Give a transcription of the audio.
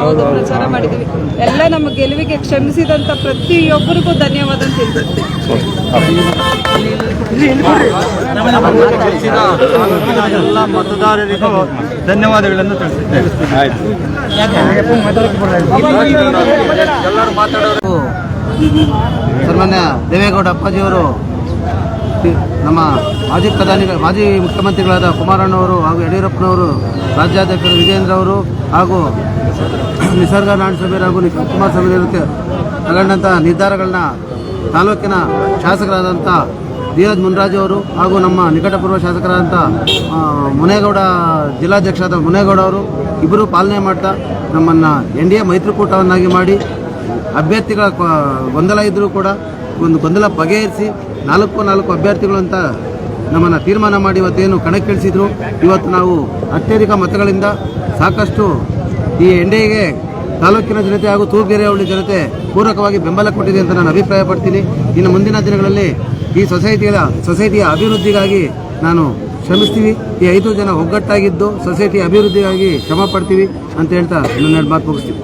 ಹೌದು ಪ್ರಚಾರ ಮಾಡಿದ್ವಿ. ಎಲ್ಲ ನಮ್ಮ ಗೆಲುವಿಗೆ ಶ್ರಮಿಸಿದಂತ ಪ್ರತಿಯೊಬ್ಬರಿಗೂ ಧನ್ಯವಾದ ತಾಲೂಕಿನ ಎಲ್ಲ ಮತದಾರರಿಗೂ ಧನ್ಯವಾದಗಳನ್ನು ತಿಳಿಸುತ್ತೇವೆ ಎಲ್ಲರೂ ಮಾತಾಡೋರು ಸನ್ಮಾನ್ಯ ದೇವೇಗೌಡ ಅಪ್ಪಾಜಿಯವರು ನಮ್ಮ ಮಾಜಿ ಪ್ರಧಾನಿ ಮಾಜಿ ಮುಖ್ಯಮಂತ್ರಿಗಳಾದ ಕುಮಾರಣ್ಣವರು ಹಾಗೂ ಯಡಿಯೂರಪ್ಪನವರು ರಾಜ್ಯಾಧ್ಯಕ್ಷರು ವಿಜೇಂದ್ರ ಅವರು ಹಾಗೂ ನಿಸರ್ಗ ನಾಡಸಭೆಯರು ಹಾಗೂ ನಿಖಿಲ್ ಕುಮಾರ್ ಸಭೆ ಇರುತ್ತೆ ತಗೊಂಡಂಥ ನಿರ್ಧಾರಗಳನ್ನ ತಾಲೂಕಿನ ಶಾಸಕರಾದಂಥ ಧೀರಜ್ ಮುನ್ರಾಜು ಅವರು ಹಾಗೂ ನಮ್ಮ ನಿಕಟಪೂರ್ವ ಶಾಸಕರಾದಂಥ ಮುನೇಗೌಡ ಜಿಲ್ಲಾಧ್ಯಕ್ಷರಾದ ಮುನೇಗೌಡ ಅವರು ಇಬ್ಬರು ಪಾಲನೆ ಮಾಡ್ತಾ ನಮ್ಮನ್ನು ಎನ್ ಡಿ ಎ ಮೈತ್ರಿಕೂಟವನ್ನಾಗಿ ಮಾಡಿ ಅಭ್ಯರ್ಥಿಗಳ ಗೊಂದಲ ಇದ್ದರೂ ಕೂಡ ಒಂದು ಗೊಂದಲ ಬಗೆಹರಿಸಿ ನಾಲ್ಕು ನಾಲ್ಕು ಅಭ್ಯರ್ಥಿಗಳು ಅಂತ ನಮ್ಮನ್ನು ತೀರ್ಮಾನ ಮಾಡಿ ಇವತ್ತೇನು ಕಣಕ್ಕಿಳಿಸಿದ್ರು. ಇವತ್ತು ನಾವು ಅತ್ಯಧಿಕ ಮತಗಳಿಂದ ಸಾಕಷ್ಟು ಈ ಎನ್ ತಾಲೂಕಿನ ಜನತೆ ಹಾಗೂ ತೂರ್ಗೆರೆ ಜನತೆ ಪೂರಕವಾಗಿ ಬೆಂಬಲ ಕೊಟ್ಟಿದೆ ಅಂತ ನಾನು ಅಭಿಪ್ರಾಯ ಪಡ್ತೀನಿ ಇನ್ನು ಮುಂದಿನ ದಿನಗಳಲ್ಲಿ ಈ ಸೊಸೈಟಿಯ ಸೊಸೈಟಿಯ ಅಭಿವೃದ್ಧಿಗಾಗಿ ನಾನು ಶ್ರಮಿಸ್ತೀವಿ. ಈ ಐದು ಜನ ಒಗ್ಗಟ್ಟಾಗಿದ್ದು ಸೊಸೈಟಿ ಅಭಿವೃದ್ಧಿಗಾಗಿ ಶ್ರಮ ಪಡ್ತೀವಿ ಅಂತ ಹೇಳ್ತಾ ನನ್ನ ಮಾತು ಮುಗಿಸ್ತೀವಿ